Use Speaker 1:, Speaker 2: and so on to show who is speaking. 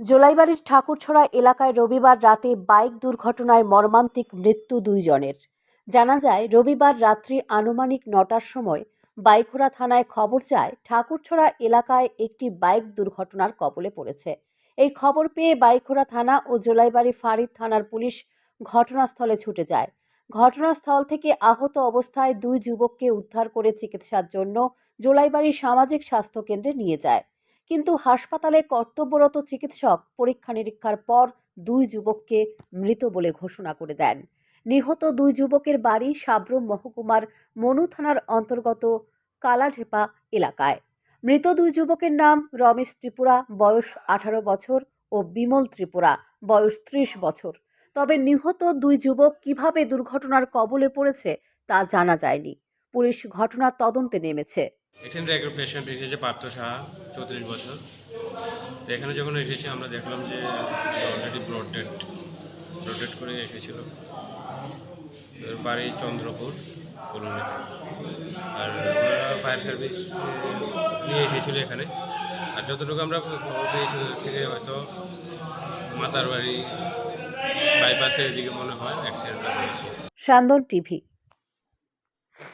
Speaker 1: জোলাইবাড়ির ঠাকুরছড়া এলাকায় রবিবার রাতে বাইক দুর্ঘটনায় মর্মান্তিক মৃত্যু দুইজনের। জানা যায়, রবিবার রাত্রি আনুমানিক নটার সময় বাইখোড়া থানায় খবর যায় ঠাকুরছড়া এলাকায় একটি বাইক দুর্ঘটনার কবলে পড়েছে। এই খবর পেয়ে বাইখোড়া থানা ও জোলাইবাড়ি ফাঁড়ির থানার পুলিশ ঘটনাস্থলে ছুটে যায়। ঘটনাস্থল থেকে আহত অবস্থায় দুই যুবককে উদ্ধার করে চিকিৎসার জন্য জোলাইবাড়ি সামাজিক স্বাস্থ্য কেন্দ্রে নিয়ে যায়। কিন্তু হাসপাতালে কর্তব্যরত চিকিৎসক পরীক্ষা নিরীক্ষার পর দুই যুবককে মৃত বলে ঘোষণা করে দেন। নিহত দুই যুবকের বাড়ি সাব্রুম মহকুমার মনু থানার অন্তর্গত কালাঢেপা এলাকায়। মৃত দুই যুবকের নাম রমেশ ত্রিপুরা, বয়স আঠারো বছর, ও বিমল ত্রিপুরা, বয়স ত্রিশ বছর। তবে নিহত দুই যুবক কীভাবে দুর্ঘটনার কবলে পড়েছে তা জানা যায়নি। পুলিশ ঘটনার তদন্তে নেমেছে।
Speaker 2: এখানে একটা পেশেন্ট এসেছে পার্থ সাহা, চৌত্রিশ বছর। তো এখানে যখন এসেছি, আমরা দেখলাম যে already blood dead blood dead করে এসেছিল। বাড়ি চন্দ্রপুর কলোনিতে আর ফায়ার সার্ভিস নিয়ে এসেছিল এখানে। আর যতটুকু আমরা খবর পেয়েছি থেকে হয়তো মাতার বাড়ি বাইপাসের দিকে মনে হয় অ্যাক্সিডেন্টটা হয়েছে।
Speaker 1: টিভি